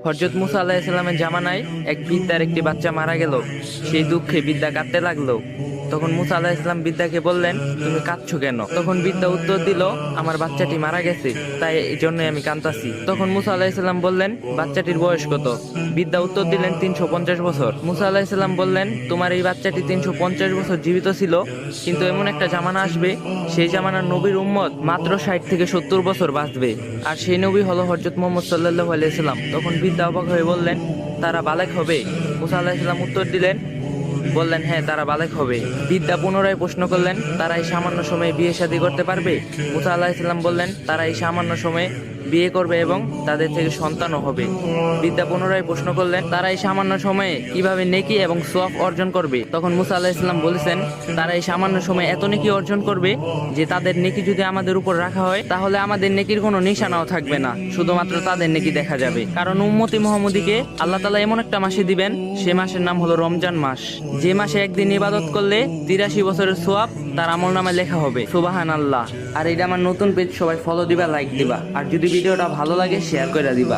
হরজত মুসা আল্লাহ ইসলামের জামানায় এক বিদ্যার একটি বাচ্চা মারা গেল। সেই দুঃখে বিদ্যা কাঁদতে লাগল। তখন মুসা আল্লাহ ইসলাম বিদ্যাকে বললেন, তুমি কাঁদছো কেন? তখন বিদ্যা উত্তর দিল, আমার বাচ্চাটি মারা গেছে, তাই এই জন্যই আমি কাঁদতাছি। তখন মুসা আল্লাহ ইসলাম বললেন, বাচ্চাটির বয়স কত? বিদ্যা উত্তর দিলেন, তিনশো পঞ্চাশ বছর। মুসা আল্লাহ ইসলাম বললেন, তোমার এই বাচ্চাটি তিনশো পঞ্চাশ বছর জীবিত ছিল, কিন্তু এমন একটা জামানা আসবে, সেই জামানার নবীর উম্মত মাত্র ষাট থেকে সত্তর বছর বাঁচবে। আর সেই নবী হলো হজরত মোহাম্মদ সাল্লাহ আলাইসাল্লাম তখন বিদ্যা অবাক হয়ে বললেন, তারা বালেক হবে? মুসা আল্লাহ ইসলাম উত্তর দিলেন বললেন হ্যাঁ তারা বালেক হবে। বিদ্যা পুনরায় প্রশ্ন করলেন, তারা এই সামান্য সময়ে বিয়ে শাদী করতে পারবে? মুসা আল্লাহ ইসলাম বললেন, তারা এই সামান্য সময়ে বিয়ে করবে এবং তাদের থেকে সন্তানও হবে। বিদ্যা পুনরায় প্রশ্ন করলেন তারা এই সামান্য সময়ে কীভাবে নেকি এবং সোয়াব অর্জন করবে? তখন মুসা আল্লাহ ইসলাম বলেছেন তারা এই সামান্য সময়ে এত নেকি অর্জন করবে যে তাদের নেকি যদি আমাদের উপর রাখা হয়, তাহলে আমাদের নেকির কোনো নিশানাও থাকবে না। শুধুমাত্র তাদের নেকি দেখা যাবে। কারণ উম্মতি মোহাম্মদীকে আল্লাহ তালা এমন একটা মাসে দিবেন, সে মাসের নাম হলো রমজান মাস। যে মাসে একদিন ইবাদত করলে তিরাশি বছরের সোয়াব তার আমল নামে লেখা হবে সুবাহান আল্লাহ আর এটা আমার নতুন পেজ, সবাই ফলো দিবা লাইক দিবা। আর যদি ভিডিওটা ভালো লাগে শেয়ার করে দিবা।